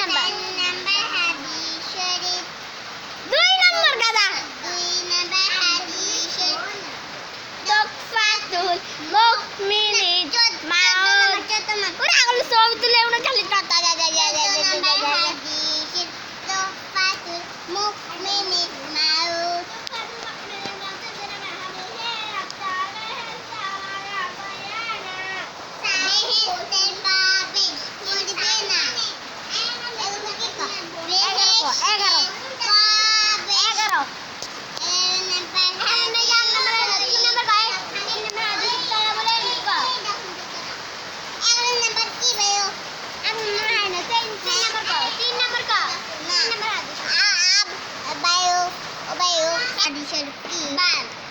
Number দুই number গাদা তোকফাতুল মুকমিনি মাউত ওরা আগুলো সব তুলে ওরা খালি টাটা যা যা যা যা যা যা যা যা যা যা যা যা যা Beli.